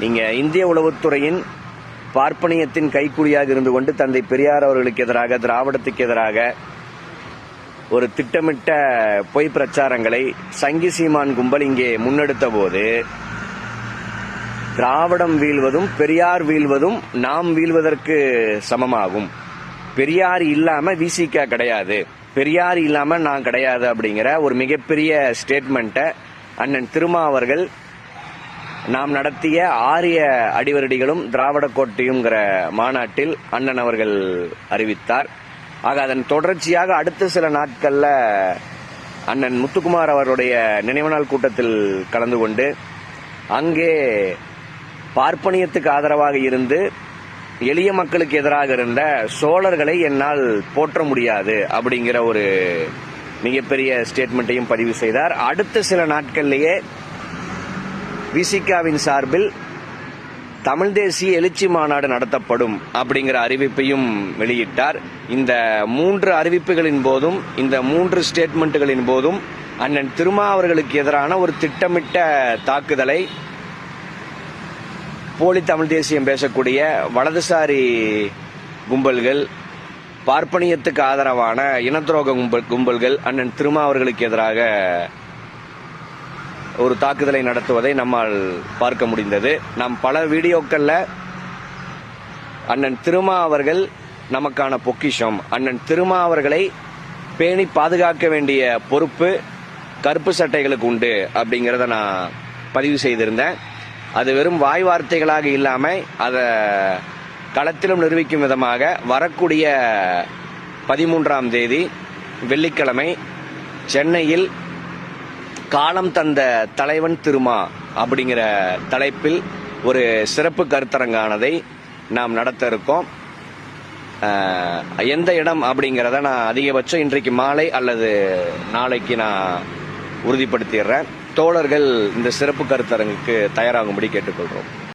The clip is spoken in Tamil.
நீங்கள் இந்திய உளவுத்துறையின் பார்ப்பனியத்தின் கைக்குடியாக இருந்து கொண்டு தந்தை பெரியார் அவர்களுக்கு எதிராக திராவிடத்துக்கு எதிராக ஒரு திட்டமிட்ட பொய் பிரச்சாரங்களை சங்கி சீமான் கும்பல் இங்கே முன்னெடுத்த போது திராவிடம் வீழ்வதும் பெரியார் வீழ்வதும் நாம் வீழ்வதற்கு சமமாகும். பெரியார் இல்லாம விசிகா கிடையாது. பெரியார் இல்லாம நான் கிடையாது அப்படிங்கிற ஒரு மிகப்பெரிய ஸ்டேட்மெண்ட்டை அண்ணன் திருமா அவர்கள் நாம் நடத்திய ஆரிய அடிவரடிகளும் திராவிட கோட்டையுங்கிற மாநாட்டில் அண்ணன் அவர்கள் அறிவித்தார். ஆக அதன் தொடர்ச்சியாக அடுத்த சில நாட்களில் அண்ணன் முத்துக்குமார் அவருடைய நினைவு நாள் கூட்டத்தில் கலந்து கொண்டு அங்கே பார்ப்பனியத்துக்கு ஆதரவாக இருந்து எளிய மக்களுக்கு எதிராக இருந்த சோழர்களை என்னால் போற்ற முடியாது அப்படிங்கிற ஒரு மிகப்பெரிய ஸ்டேட்மெண்ட்டையும் பதிவு செய்தார். அடுத்த சில நாட்கள்லேயே விசிகாவின் சார்பில் தமிழ் தேசிய எழுச்சி மாநாடு நடத்தப்படும் அப்படிங்கிற அறிவிப்பையும் வெளியிட்டார். இந்த மூன்று அறிவிப்புகளின் போதும் இந்த மூன்று ஸ்டேட்மெண்ட்டுகளின் போதும் அண்ணன் திருமா அவர்களுக்கு எதிரான ஒரு திட்டமிட்ட தாக்குதலை போலி தமிழ் தேசியம் பேசக்கூடிய வலதுசாரி கும்பல்கள் பார்ப்பனியத்துக்கு ஆதரவான இனத்துரோக கும்பல் கும்பல்கள் அண்ணன் திருமா அவர்களுக்கு எதிராக ஒரு தாக்குதலை நடத்துவதை நம்மால் பார்க்க முடிந்தது. நாம் பல வீடியோக்கள்ல அண்ணன் திருமா அவர்கள் நமக்கான பொக்கிஷம். அண்ணன் திருமா அவர்களை பேணி பாதுகாக்க வேண்டிய பொறுப்பு கருப்பு சட்டைகளுக்கு உண்டு அப்படிங்கிறத நான் பதிவு செய்திருந்தேன். அது வெறும் வாய் வார்த்தைகளாக இல்லாமல் அதை களத்திலும் நிரூபிக்கும் விதமாக வரக்கூடிய பதிமூன்றாம் தேதி வெள்ளிக்கிழமை சென்னையில் காலம் தந்த தலைவன் திருமா அப்படிங்கிற தலைப்பில் ஒரு சிறப்பு கருத்தரங்கானதை நாம் நடத்த இருக்கோம். எந்த இடம் அப்படிங்கிறத நான் அதிகபட்சம் இன்றைக்கு மாலை அல்லது நாளைக்கு நான் உறுதிப்படுத்திடுறேன். தோழர்கள் இந்த சிறப்பு கருத்தரங்குக்கு தயாராகும்படி கேட்டுக்கொள்கிறோம்.